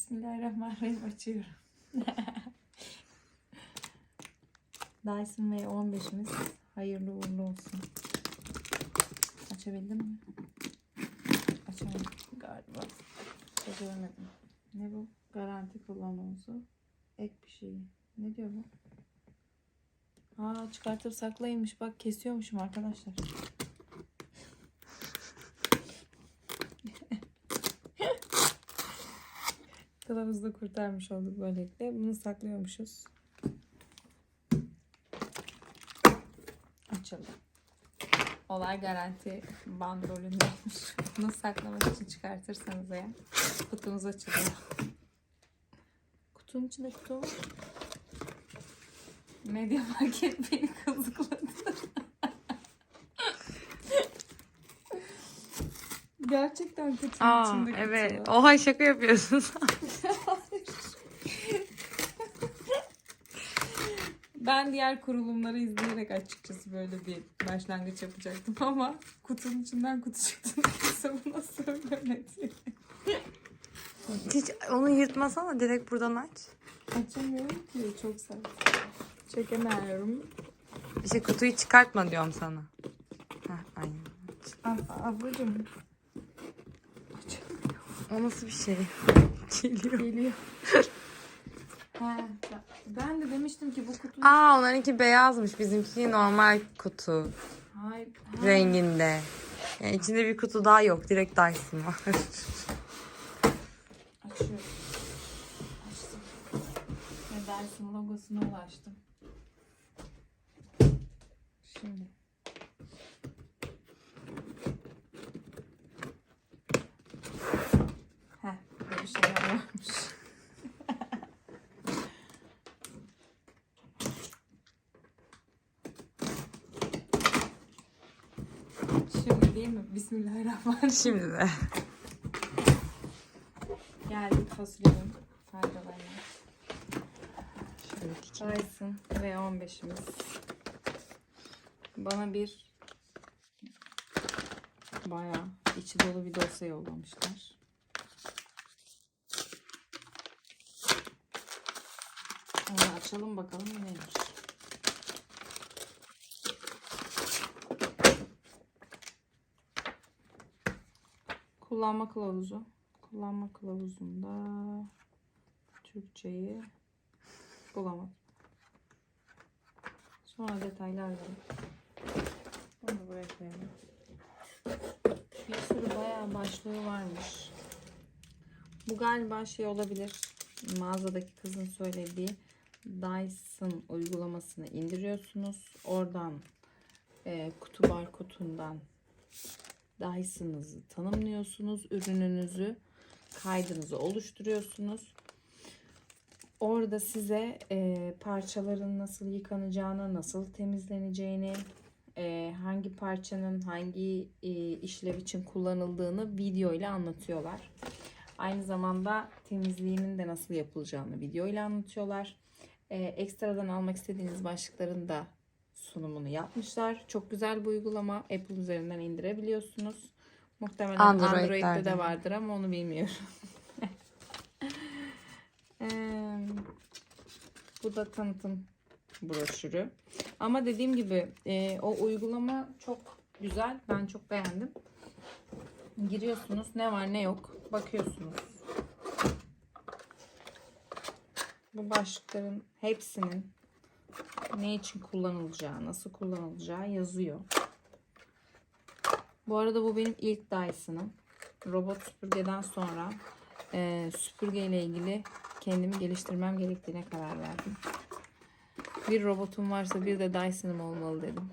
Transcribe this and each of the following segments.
Bismillahirrahmanirrahim açıyorum. Dyson V15'imiz hayırlı uğurlu olsun. Açabildim mi? Açamadım galiba. Çözemedim. Ne bu? Garanti kullanımısı. Ek bir şey. Ne diyor bu? Aa çıkartıp saklaymış. Bak kesiyormuşum arkadaşlar. Kılavuzu kurtarmış olduk böylelikle. Bunu saklıyormuşuz. Açalım. Olay garanti bandrolündeymiş. Bunu saklamak için çıkartırsanız eğer kutumuz açılıyor. Kutunun içinde kutu var. Medya market beni kazıkladı. Gerçekten kutunun Aa içinde kutu evet. Oha şaka yapıyorsun. Ben diğer kurulumları izleyerek açıkçası böyle bir başlangıç yapacaktım ama kutunun içinden kutu çıktı. Neyse buna söylemedi. Hiç onu yırtmasana direkt buradan aç. Açamıyorum ki çok sert. Çekemiyorum. İşte kutuyu çıkartma diyorum sana. Heh, aynen. Ab- Ablacım. O nasıl bir şey? Geliyor. Geliyor. ha, ben de demiştim ki bu kutu... Aa onlarınki beyazmış. Bizimki normal kutu Hayır. ha. renginde. Yani içinde bir kutu daha yok. Direkt Dyson var. Açıyorum. Açtım. Ve Dyson logosuna ulaştım. Şimdi. Heh, böyle bir şeyler varmış. Şimdi değil mi? Bismillahirrahmanirrahim. Şimdi de. Geldik fasulyenin faydalarına. Şöyle. Dyson V15'imiz. Bana bir bayağı içi dolu bir dosya yollamışlar. Onu açalım bakalım neymiş. Kullanma kılavuzu. Kullanma kılavuzunda Türkçeyi bulamadım. Sonra detaylar verin. Bunu buraya koyalım. Bir sürü bayağı başlığı varmış. Bu galiba şey olabilir. Mağazadaki kızın söylediği Dyson uygulamasını indiriyorsunuz. Oradan e, kutu barkodundan Dyson'ınızı tanımlıyorsunuz. Ürününüzü kaydınızı oluşturuyorsunuz. Orada size e, parçaların nasıl yıkanacağını, nasıl temizleneceğini, e, hangi parçanın hangi e, işlev için kullanıldığını video ile anlatıyorlar. Aynı zamanda temizliğinin de nasıl yapılacağını video ile anlatıyorlar. E, ekstradan almak istediğiniz başlıkların da sunumunu yapmışlar. Çok güzel bir uygulama. Apple üzerinden indirebiliyorsunuz. Muhtemelen Android'lerde Android'de de vardır ama onu bilmiyorum. Eee, bu da tanıtım broşürü. Ama dediğim gibi e, o uygulama çok güzel. Ben çok beğendim. Giriyorsunuz ne var ne yok bakıyorsunuz. Bu başlıkların hepsinin ne için kullanılacağı, nasıl kullanılacağı yazıyor. Bu arada bu benim ilk Dyson'ım. Robot süpürgeden sonra e, süpürge ile ilgili kendimi geliştirmem gerektiğine karar verdim. Bir robotum varsa bir de Dyson'ım olmalı dedim.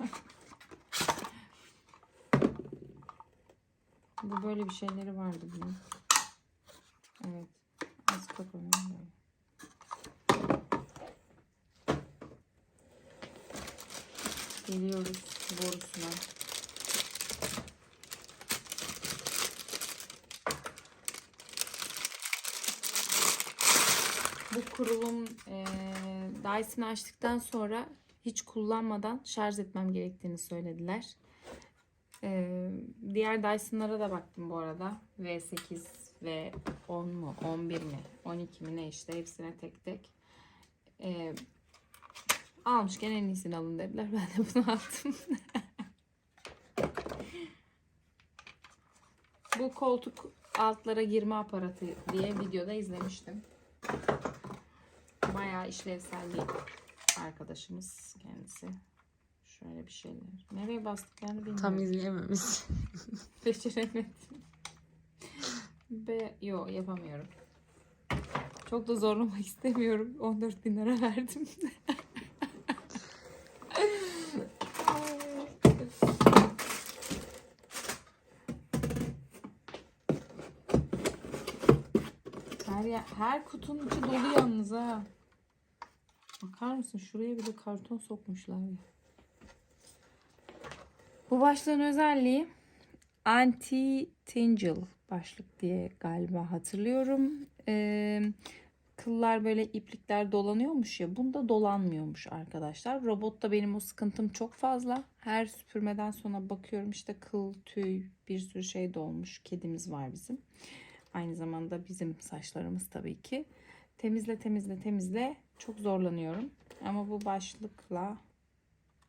Bu böyle bir şeyleri vardı bunun. Evet. Az kapanıyor Geliyoruz borusuna. Bu kurulum e, Dyson'ı açtıktan sonra hiç kullanmadan şarj etmem gerektiğini söylediler. E, diğer Dyson'lara da baktım bu arada. V8 ve 10 mu 11 mi 12 mi ne işte hepsine tek tek e, almışken en iyisini alın dediler. Ben de bunu attım. Bu koltuk altlara girme aparatı diye videoda izlemiştim. Bayağı işlevsel bir arkadaşımız kendisi. Şöyle bir şeyler. Nereye bastıklarını bilmiyorum. Tam izleyememiş. Beceremedim. Be yo yapamıyorum. Çok da zorlamak istemiyorum. 14 bin lira verdim. her, kutunun içi dolu yalnız ha. Bakar mısın? Şuraya bile karton sokmuşlar ya. Bu başlığın özelliği anti-tingle başlık diye galiba hatırlıyorum. Ee, kıllar böyle iplikler dolanıyormuş ya. Bunda dolanmıyormuş arkadaşlar. Robotta benim o sıkıntım çok fazla. Her süpürmeden sonra bakıyorum işte kıl, tüy bir sürü şey dolmuş. Kedimiz var bizim. Aynı zamanda bizim saçlarımız tabii ki. Temizle temizle temizle çok zorlanıyorum. Ama bu başlıkla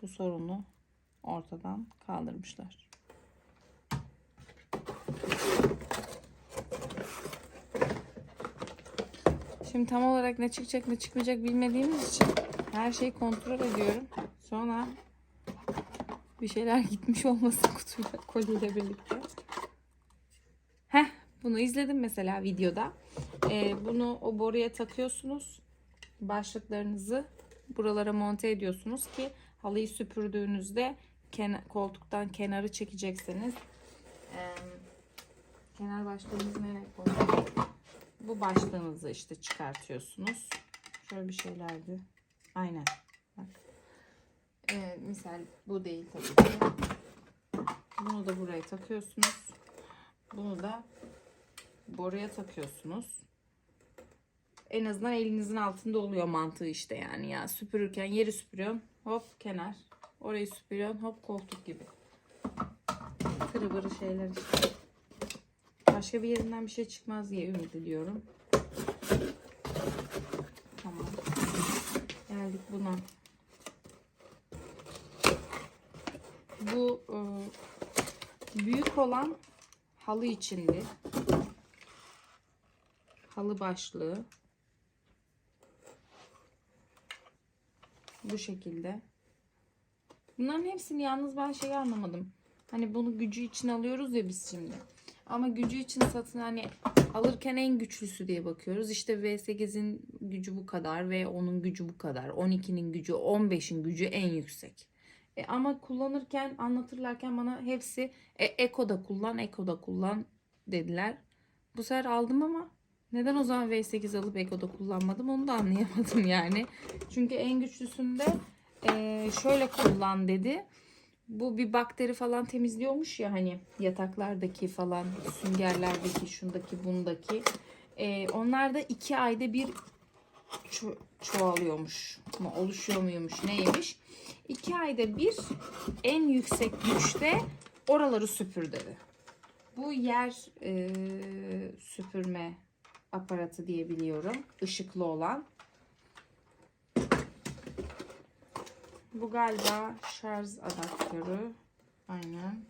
bu sorunu ortadan kaldırmışlar. Şimdi tam olarak ne çıkacak ne çıkmayacak bilmediğimiz için her şeyi kontrol ediyorum. Sonra bir şeyler gitmiş olmasın kutuyla kolyeyle birlikte. Bunu izledim mesela videoda. Ee, bunu o boruya takıyorsunuz. Başlıklarınızı buralara monte ediyorsunuz ki halıyı süpürdüğünüzde ken- koltuktan kenarı çekecekseniz Ee, kenar başlığımızı nereye koyduk? Bu başlığınızı işte çıkartıyorsunuz. Şöyle bir şeylerdi. Aynen. Bak. Ee, misal bu değil tabii ki. Bunu da buraya takıyorsunuz. Bunu da boruya takıyorsunuz. En azından elinizin altında oluyor mantığı işte yani ya süpürürken yeri süpürüyorsun hop kenar orayı süpürüyorsun hop koltuk gibi tırıvırı şeyler işte. Başka bir yerinden bir şey çıkmaz diye ümit ediyorum. Tamam. Geldik buna. Bu e, büyük olan halı içindi. Halı başlığı. Bu şekilde. Bunların hepsini yalnız ben şeyi anlamadım. Hani bunu gücü için alıyoruz ya biz şimdi. Ama gücü için satın hani alırken en güçlüsü diye bakıyoruz. İşte V8'in gücü bu kadar ve onun gücü bu kadar. 12'nin gücü, 15'in gücü en yüksek. E ama kullanırken, anlatırlarken bana hepsi e, Eko'da kullan, Eko'da kullan dediler. Bu sefer aldım ama neden o zaman V8 alıp Eko'da kullanmadım onu da anlayamadım yani. Çünkü en güçlüsünde e, şöyle kullan dedi. Bu bir bakteri falan temizliyormuş ya hani yataklardaki falan süngerlerdeki şundaki bundaki. E, onlar da iki ayda bir ço- çoğalıyormuş mu oluşuyor muymuş neymiş. İki ayda bir en yüksek güçte oraları süpür dedi. Bu yer e, süpürme aparatı diye biliyorum. Işıklı olan. Bu galiba şarj adaptörü. Aynen.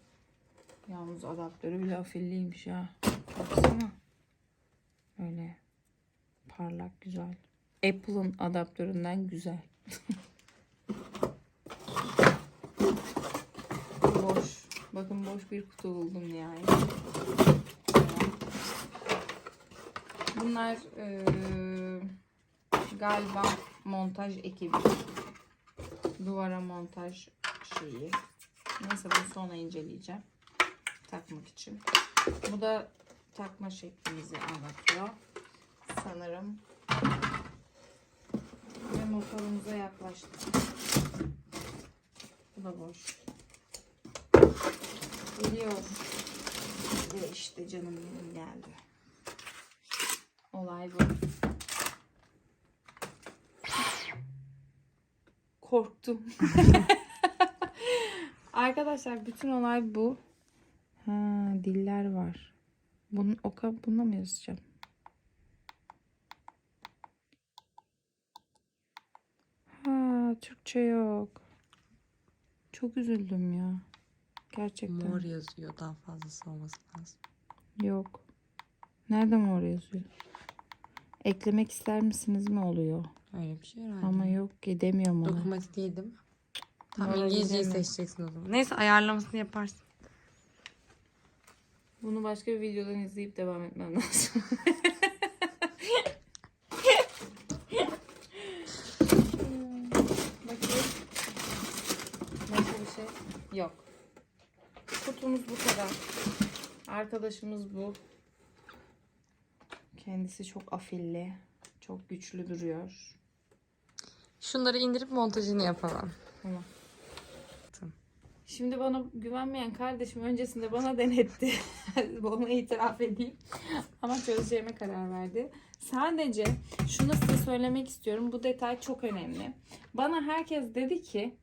Yalnız adaptörü bile afilliymiş ya. Baksana. Öyle parlak güzel. Apple'ın adaptöründen güzel. boş. Bakın boş bir kutu buldum yani. Bunlar eee, galiba montaj ekibi. Duvara montaj şeyi. Neyse bunu sonra inceleyeceğim. Takmak için. Bu da takma şeklimizi anlatıyor. Sanırım. Ve motorumuza yaklaştık. Bu da boş. Geliyor. Ve işte canım benim geldi. Olay bu. Korktum. Arkadaşlar bütün olay bu. Ha, diller var. Bunu oka bununla mı yazacağım? Ha, Türkçe yok. Çok üzüldüm ya. Gerçekten. Mor yazıyor. Daha fazlası olması lazım. Yok. Nerede mor yazıyor? Eklemek ister misiniz mi oluyor? Öyle bir şey herhalde. Ama yok gidemiyorum ona. Dokunmatik değil değil mi? Tam Mora İngilizceyi gidemiyorum. seçeceksin o zaman. Neyse ayarlamasını yaparsın. Bunu başka bir videodan izleyip devam etmem lazım. Bakayım. Başka bir şey yok. Kutumuz bu kadar. Arkadaşımız bu. Kendisi çok afilli. Çok güçlü duruyor. Şunları indirip montajını yapalım. Tamam. Şimdi bana güvenmeyen kardeşim öncesinde bana denetti. Onu itiraf edeyim. Ama çözeceğime karar verdi. Sadece şunu size söylemek istiyorum. Bu detay çok önemli. Bana herkes dedi ki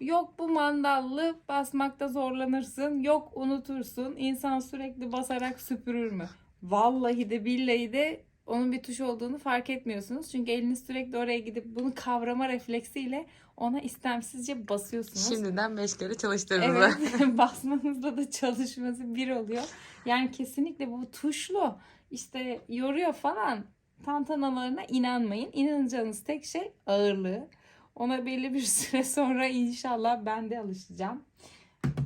yok bu mandallı basmakta zorlanırsın. Yok unutursun. İnsan sürekli basarak süpürür mü? Vallahi de billahi de onun bir tuş olduğunu fark etmiyorsunuz. Çünkü eliniz sürekli oraya gidip bunu kavrama refleksiyle ona istemsizce basıyorsunuz. Şimdiden 5 kere çalıştırırız. Evet basmanızla da çalışması bir oluyor. Yani kesinlikle bu tuşlu işte yoruyor falan tantanalarına inanmayın. İnanacağınız tek şey ağırlığı. Ona belli bir süre sonra inşallah ben de alışacağım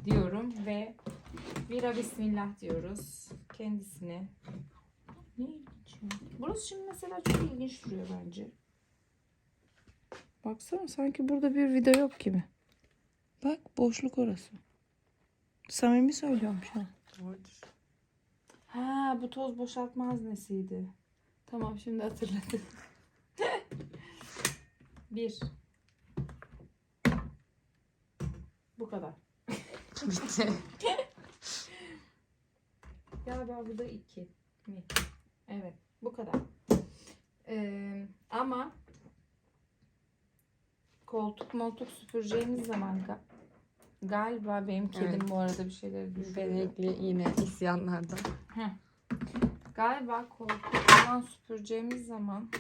diyorum ve vira bismillah diyoruz kendisine. Ne ilginç ya. Burası şimdi mesela çok ilginç duruyor bence. Baksana sanki burada bir video yok gibi. Bak boşluk orası. Samimi söylüyorum şu an. Ha bu toz boşaltma haznesiydi. Tamam şimdi hatırladım. Bir. Bu kadar. Bitti. Galiba bu da iki mi? Evet bu kadar. Ee, ama koltuk moltuk süpüreceğimiz zaman ga- galiba benim kedim Evet. bu arada bir şeyleri düşürüyor. Benekli yine isyanlardan. Heh. Galiba koltuk falan süpüreceğimiz zaman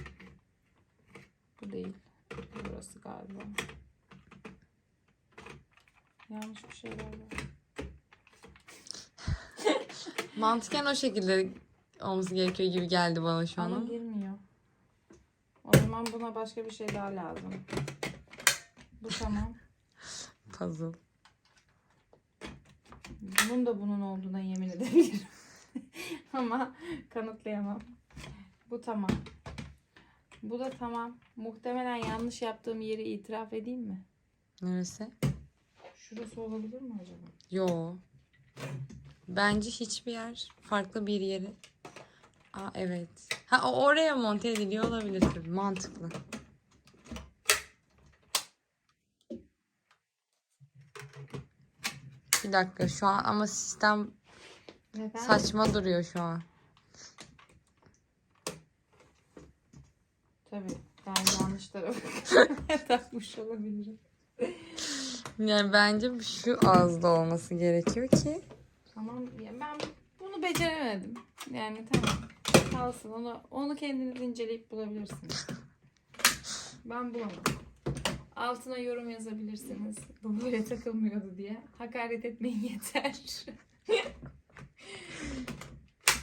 bu değil. Burası galiba. Yanlış bir şeyler var. Mantıken o şekilde olması gerekiyor gibi geldi bana şu Ama an. girmiyor. O zaman buna başka bir şey daha lazım. Bu tamam. Puzzle. Bunun da bunun olduğuna yemin edebilirim. Ama kanıtlayamam. Bu tamam. Bu da tamam. Muhtemelen yanlış yaptığım yeri itiraf edeyim mi? Neresi? Şurası olabilir mi acaba? Yo. Bence hiçbir yer farklı bir yeri. Aa evet. Ha oraya monte ediliyor olabilir tabii. Mantıklı. Bir dakika şu an ama sistem Neden? saçma duruyor şu an. Tabii. Ben yanlış tarafa takmış olabilirim. Yani bence şu ağızda olması gerekiyor ki. Tamam. ya ben bunu beceremedim. Yani tamam. Kalsın. Onu, onu kendiniz inceleyip bulabilirsiniz. Ben bulamadım. Altına yorum yazabilirsiniz. Bu böyle takılmıyordu diye. Hakaret etmeyin yeter.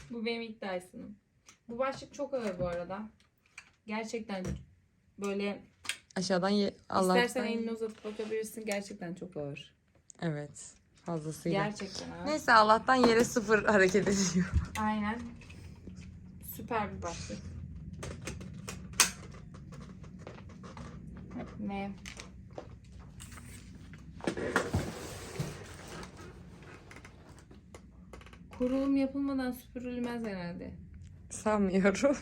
bu benim ilk Dyson'ım. Bu başlık çok ağır bu arada. Gerçekten böyle Aşağıdan ye- Allah'tan. istersen elini uzatıp bakabilirsin. Gerçekten çok ağır. Evet. Fazlasıyla. Gerçekten ağır. Neyse Allah'tan yere sıfır hareket ediyor. Aynen. Süper bir başlık. Ve kurulum yapılmadan süpürülmez herhalde. Sanmıyorum.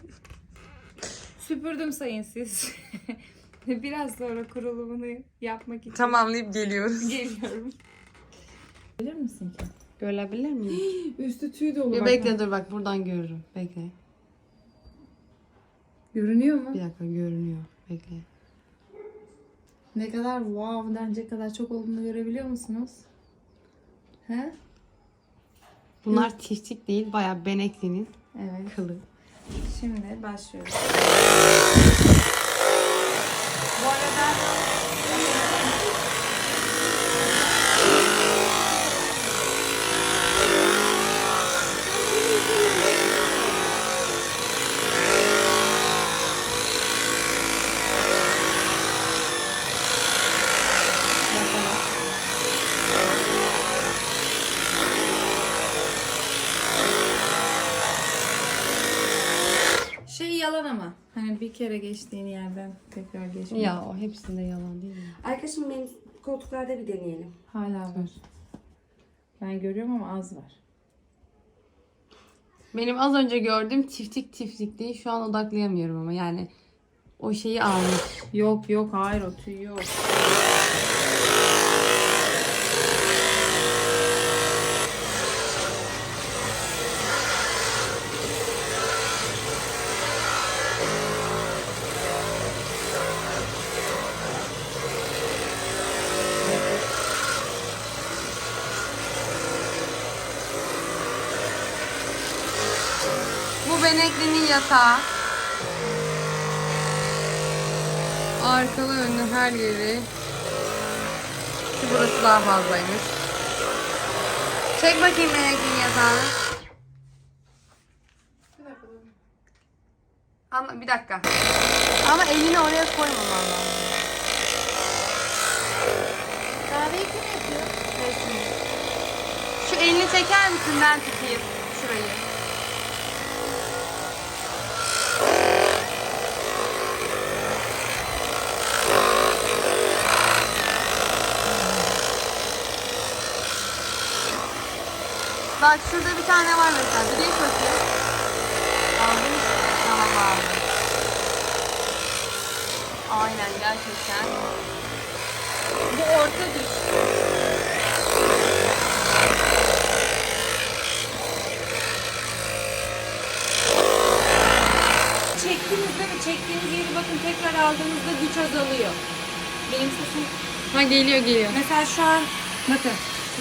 Süpürdüm sayın siz. Biraz sonra kurulumunu yapmak için Tamamlayıp geliyoruz. geliyorum. Bilir misin ki? Görebilir miyim? Üstü tüy dolu. Bak. bekle dur bak buradan görürüm. Bekle. Görünüyor mu? Bir dakika görünüyor. Bekle. Ne kadar wow denecek kadar çok olduğunu görebiliyor musunuz? He? Bunlar tiftik değil bayağı beneklinin Evet. kılı. Şimdi başlıyoruz. Bu arada Bakalım. Şey yalan ama. Hani bir kere geçtiğin yerden tekrar geçmiyor. Ya o hepsinde yalan değil mi? Arkadaşım benim koltuklarda bir deneyelim. Hala var. Ben görüyorum ama az var. Benim az önce gördüğüm tiftik tiftikliği şu an odaklayamıyorum ama yani o şeyi almış. Yok yok hayır o tüy yok. Bu beneklinin yatağı. Arkalı önlü her yeri. Şu burası daha fazlaymış. Çek bakayım beneklinin yatağını. Ama bir dakika. Ama elini oraya koymaman lazım. Kahveyi kim yapıyor? Şu elini çeker misin ben tutayım şurayı. Bak şurada bir tane var mesela. Bir geç bakayım. Aldın mı? Tamam aldım. Aynen gerçekten. Bu orta düş. Çektiğinizde mi çektiğiniz yeri bakın tekrar aldığınızda güç azalıyor. Benim sesim Ha geliyor geliyor. mesela şu an bakın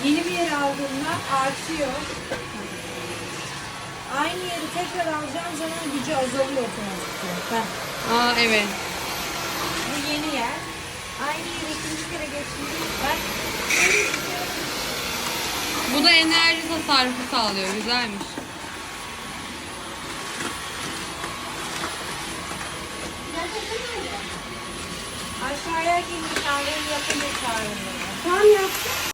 yeni bir yere aldığımda artıyor. Aynı yeri tekrar alacağım zaman gücü azalıyor otomatikman. Bak Aa evet. bu yeni yer. Aynı yere ikinci kere geçtiğimde bak Bu da enerji tasarrufu sağlıyor. Güzelmiş. aşağıya gelin yapınca çağırın beni. Tamam yaptım.